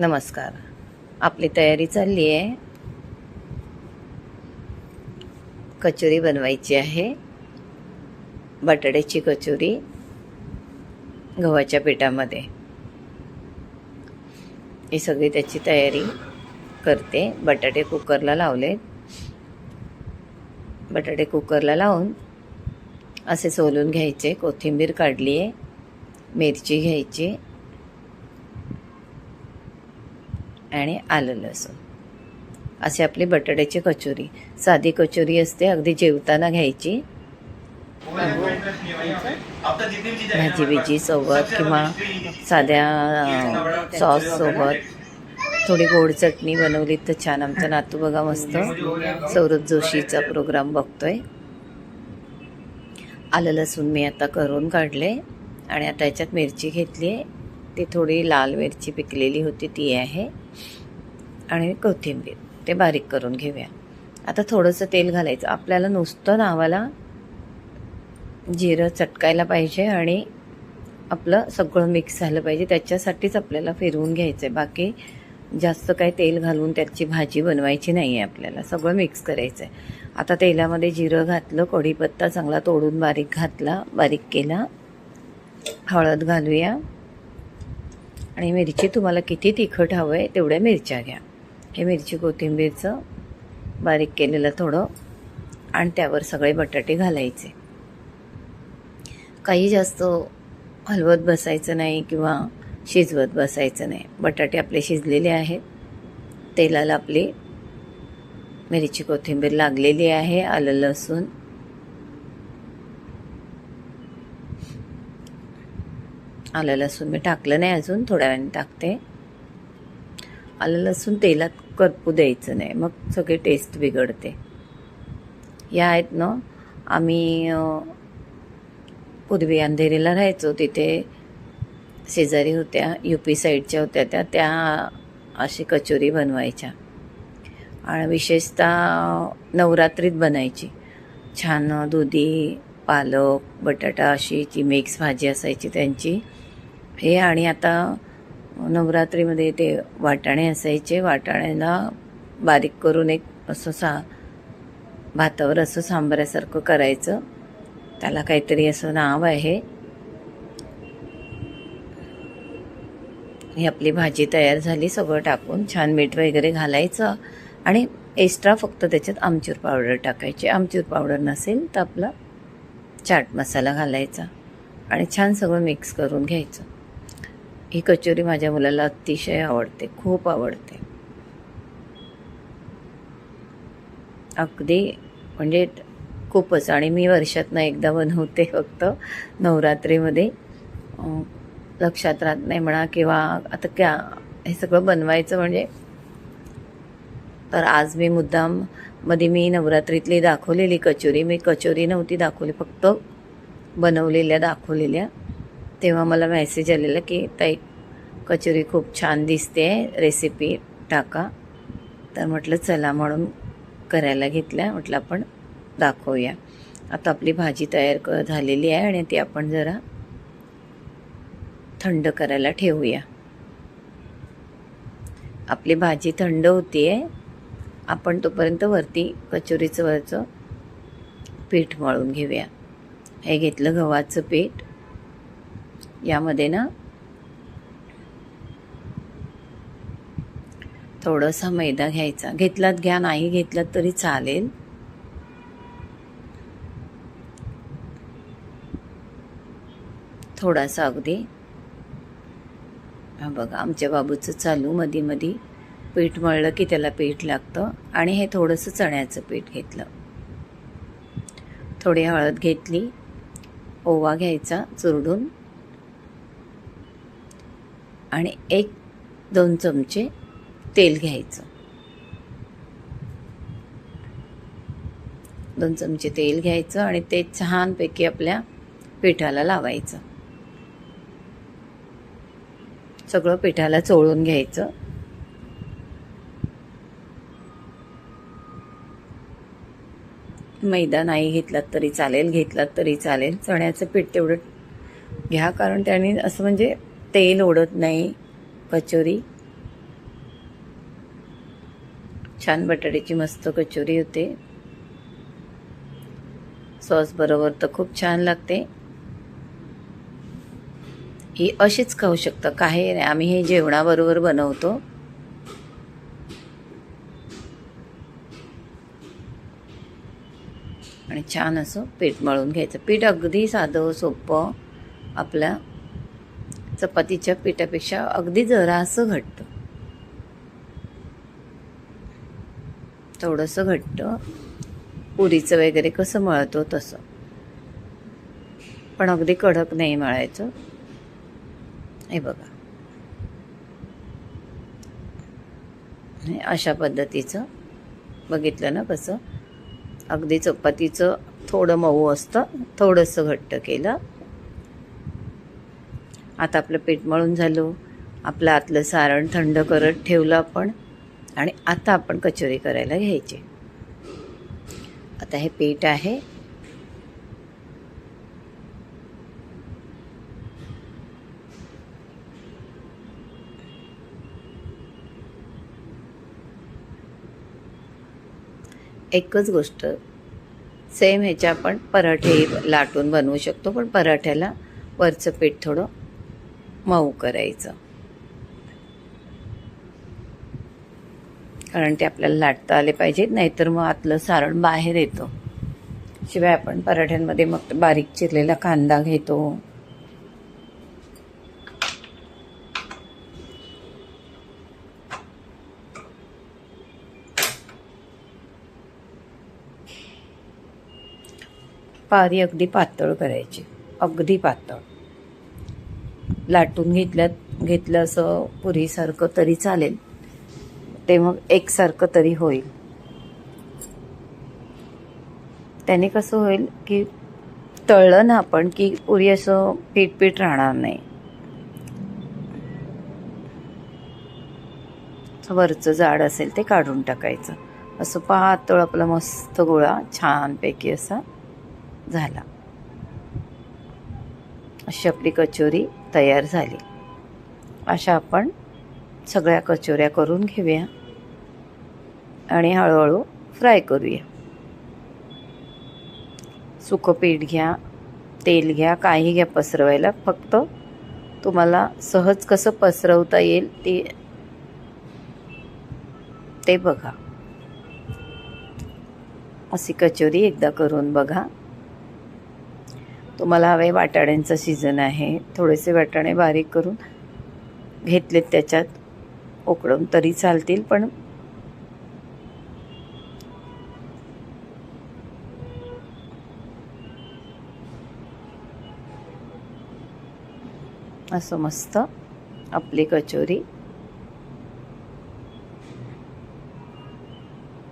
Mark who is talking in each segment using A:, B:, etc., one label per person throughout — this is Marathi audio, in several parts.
A: नमस्कार. आपली तयारी चालली आहे. कचोरी बनवायची आहे. बटाट्याची कचोरी गव्हाच्या पिठामध्ये. ही सगळी त्याची तयारी करते. बटाटे कुकरला लावले बटाटे कुकरला लावून असे सोलून घ्यायचे. कोथिंबीर काढली आहे मिरची घ्यायची. आणि आलं लसूण. असे आपली बटाट्याची कचोरी. साधी कचोरी असते अगदी जेवताना घ्यायची. भाजी बिजी सोबत किंवा साध्या सॉस सोबत. थोडी गोड चटणी बनवली तर छान. आमचा नातू बघा मस्त. सौरभ जोशीचा प्रोग्राम बघतोय. आलं लसूण मी आता करून काढले आणि आता याच्यात मिरची घेतली. आहे ती थोडी लाल मिरची पिकलेली होती ती आहे. आणि कोथिंबीर ते बारीक करून घेऊया. आता थोडंसं तेल घालायचं. आपल्याला नुसतं नावाला जिरं चटकायला पाहिजे आणि आपलं सगळं मिक्स झालं पाहिजे. त्याच्यासाठीच आपल्याला फिरवून घ्यायचं आहे बाकी जास्त काय तेल घालून त्याची भाजी बनवायची नाही आहे आपल्याला. सगळं मिक्स करायचं आहे आता तेलामध्ये जिरं घातलं कढीपत्ता चांगला तोडून बारीक घातला बारीक केला. हळद घालूया. आणि मिरची तुम्हाला किती तिखट हवं आहे तेवढ्या मिरच्या घ्या. हे मिरची कोथिंबीरचं बारीक केलेलं थोडं आणि त्यावर सगळे बटाटे घालायचे. काही जास्त हलवत बसायचं नाही किंवा शिजवत बसायचं नाही. बटाटे आपले शिजलेले आहेत. तेलाला आपली मिरची कोथिंबीर लागलेली आहे आलं लसूण आलं लसूण मी टाकलं नाही अजून थोड्या वेळाने टाकते. आलं लसूण तेलात करपू द्यायचं नाही मग सगळे टेस्ट बिघडते. या आहेत ना आम्ही पूर्वी अंधेरीला राहायचो तिथे शेजारी होत्या यू पी साईडच्या होत्या त्या त्या अशी कचोरी बनवायच्या. आणि विशेषतः नवरात्रीत बनायची. छान दुधी पालक बटाटा अशी जी मिक्स भाजी असायची त्यांची हे आणि आता नवरात्रीमध्ये ते वाटाणे असायचे. वाटाण्याला बारीक करून एक असं सा भातावर असं सांबऱ्यासारखं करायचं. त्याला काहीतरी असं नाव आहे. ही आपली भाजी तयार झाली सगळं टाकून छान मीठ वगैरे घालायचं आणि एक्स्ट्रा फक्त त्याच्यात आमचूर पावडर टाकायची. आमचूर पावडर नसेल तर आपला चाट मसाला घालायचा आणि छान सगळं मिक्स करून घ्यायचं. ही कचोरी माझ्या मुलाला अतिशय आवडते खूप आवडते. अगदी म्हणजे खूपच. आणि मी वर्षातनं एकदा बनवते फक्त नवरात्रीमध्ये. लक्षात राहत नाही म्हणा किंवा आता क्या हे सगळं बनवायचं म्हणजे तर आज मी मुद्दाममध्ये मी नवरात्रीतली दाखवलेली कचोरी. मी कचोरी नव्हती दाखवली फक्त बनवलेल्या दाखवलेल्या. तेव्हा मला मेसेज आलेला की ताई कचोरी खूप छान दिसते रेसिपी टाका. तर म्हटलं चला म्हणून करायला घेतल्या. म्हटलं आपण दाखवूया. आता आपली भाजी तयार क झालेली आहे आणि ती आपण जरा थंड करायला ठेवूया. आपली भाजी थंड होती आहे आपण तोपर्यंत वरती कचोरीचं वरचं पीठ मळून घेऊया. हे घेतलं गव्हाचं पीठ. यामध्ये ना थोडासा मैदा घ्यायचा. घेतलात घ्या नाही घेतलात तरी चालेल. थोडासा अगदी. हा बघा आमच्या बाबूचं चालू मधी मधी पीठ मळलं की त्याला पीठ लागतं आणि हे थोडंसं चण्याचं पीठ घेतलं. थोडी हळद घेतली ओवा घ्यायचा चुरडून. आणि एक दोन चमचे तेल घ्यायचं. दोन चमचे तेल घ्यायचं आणि ते छानपैकी आपल्या पिठाला लावायचं. सगळं पिठाला चोळून घ्यायचं. मैदा नाही घेतलात तरी चालेल घेतलात तरी चालेल. चण्याचं पीठ तेवढं घ्या कारण त्याने असं म्हणजे तेल ओढत नाही. कचोरी. छान बटाट्याची मस्त कचोरी होते. सॉस बरोबर तर खूप छान लागते. ही अशीच खाऊ शकतं. काही नाही. आम्ही हे जेवणाबरोबर बनवतो. आणि छान असं पीठ मळून घ्यायचं. पीठ अगदी साधं सोपं आपल्या चपातीच्या पिठापेक्षा अगदी जरासं घट्ट. थोडंसं घट्ट. पुरीचं वगैरे कसं मळतो तसं. पण अगदी कडक नाही मळायचं. हे बघा. अशा पद्धतीचं. बघितलं ना कसं? अगदी चपातीचं थोडं मऊ असतं. थोडंसं घट्ट केलं. आता आपलं पीठ मळून झालं. आपलं आतलं सारण थंड करत ठेवलं आपण. आणि आता आपण कचोरी करायला घ्यायची. आता हे पीठ आहे. एकच गोष्ट. सेम ह्याच्या आपण पराठे लाटून बनवू शकतो पण पराठ्याला वरचं पीठ थोडं मऊ करायचं. कारण ते आपल्याला लाटता आले पाहिजेत नाहीतर मग आतलं सारण बाहेर येतं. शिवाय आपण पराठ्यांमध्ये मग बारीक चिरलेला कांदा घेतो. पारी अगदी पातळ करायची. अगदी पातळ. लाटून घेतल्यात घेतलं असं पुरीसारखं तरी चालेल. ते मग एकसारखं तरी होईल. त्याने कसं होईल की तळलं ना आपण की पुरी असं पीठ पीठ राहणार नाही. वरचं जाड असेल ते काढून टाकायचं. असं पातळ आपला मस्त गोळा छानपैकी असा झाला. अशी आपली कचोरी तयार झाली. अशा आपण सगळ्या कचोऱ्या करून घेऊया. आणि हळूहळू फ्राय करूया. सुकं पीठ घ्या तेल घ्या काही घ्या पसरवायला. फक्त तुम्हाला सहज कसं पसरवता येईल ते ते बघा. अशी कचोरी एकदा करून बघा. तुम्हाला हवे वाटाण्यांचा सीझन आहे. थोडेसे वाटाणे बारीक करून घेतलेत त्याच्यात. उकडून तरी चालतील पण असं मस्त आपली कचोरी.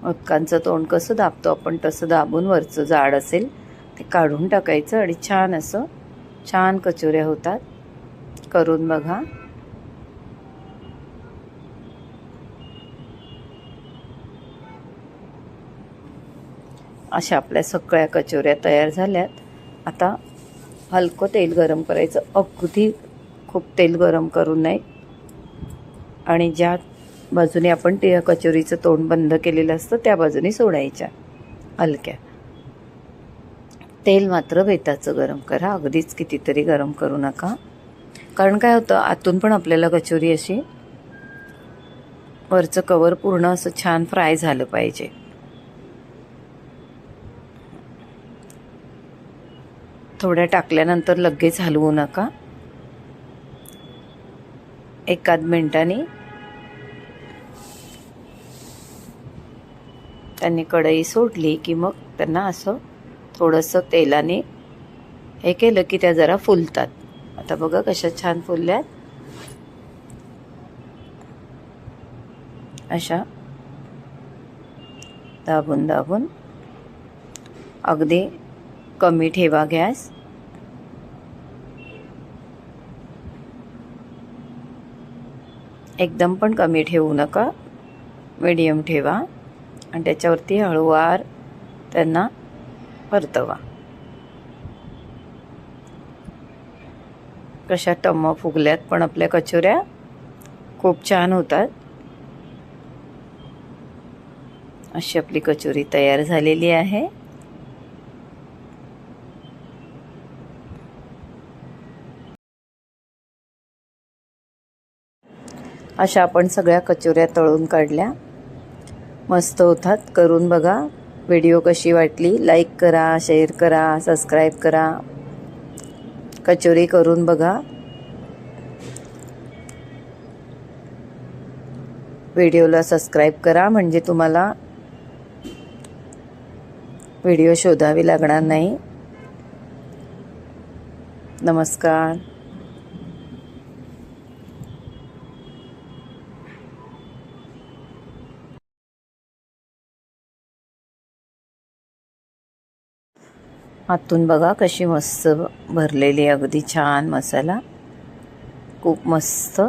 A: उदकांचं तोंड कसं दाबतो आपण तसं दाबून वरचं जाड असेल. ते काढून टाकायचं आणि छान असं छान कचोऱ्या होतात. करून बघा. अशा आपल्या सगळ्या कचोऱ्या तयार झाल्यात. आता हलकं तेल गरम करायचं. अगदी खूप तेल गरम करू नये. आणि ज्या बाजूने आपण ते कचोरीचं तोंड बंद केलेलं असतं त्या बाजूने सोडायच्या हलक्या. तेल मात्र बेताचं गरम करा. अगदीच कितीतरी गरम करू नका. कारण काय होतं आतून पण आपल्याला कचोरी अशी वरचं कवर पूर्ण असं छान फ्राय झालं पाहिजे. थोड्या टाकल्यानंतर लगेच हलवू नका. एकाद मिनिटाने त्यांनी कढई सोडली की मग त्यांना असं थोडंसं तेलाने हे केलं की त्या जरा फुलतात. आता बघा कशा छान फुलल्यात. अशा. दाबून दाबून. अगदी कमी ठेवा गॅस. एकदम पण कमी ठेवू नका. मीडियम ठेवा. आणि त्याच्यावरती हळूवार त्यांना परतवा. कशा टम्म फुगल्यात पण आपल्या कचोऱ्या खूप छान होतात. अशी आपली कचोरी तयार झालेली आहे. अशा आपण सगळ्या कचोऱ्या तळून काढल्या. मस्त होतात करून बघा. व्हिडिओ कशी वाटली? लाईक करा शेअर करा सबस्क्राईब करा. कचोरी करून बघा. व्हिडिओला सबस्क्राईब करा म्हणजे तुम्हाला व्हिडिओ शोधावी लागणार नाही. नमस्कार. आतून बघा कशी मस्त भरलेली अगदी छान मसाला. खूप मस्त.